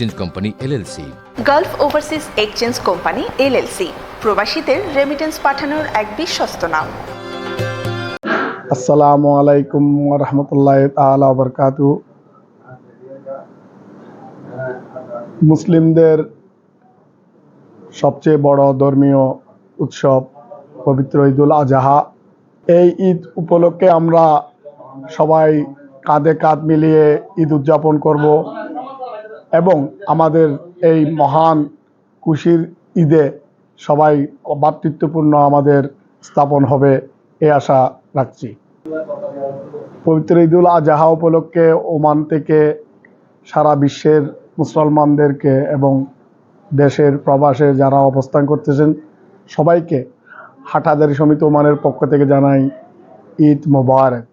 Change company LLC gulf overseas exchange company LLC প্রবাসীদের remittance পাঠানোর এক বিশ্বস্ত নাম। আসসালামু আলাইকুম রহমতুল্লাহ তালা বরকাতু মুসলিমদের সবচেয়ে বড় ধর্মীয় উৎসব পবিত্র ঈদুল আজহা। এই ঈদ উপলক্ষে আমরা সবাই কাঁধে কাঁধ মিলিয়ে ঈদ উদযাপন করব। এবং আমাদের এই মহান খুশির ঈদে সবাই ভাতৃত্বপূর্ণ আমাদের স্থাপন হবে, এ আশা রাখছি। পবিত্র ঈদুল আজহা উপলক্ষে ওমান থেকে সারা বিশ্বের মুসলমানদেরকে এবং দেশের প্রবাসে যারা অবস্থান করতেছেন, সবাইকে হাটাদারি সমিতি ওমানের পক্ষ থেকে জানাই ঈদ মোবারক।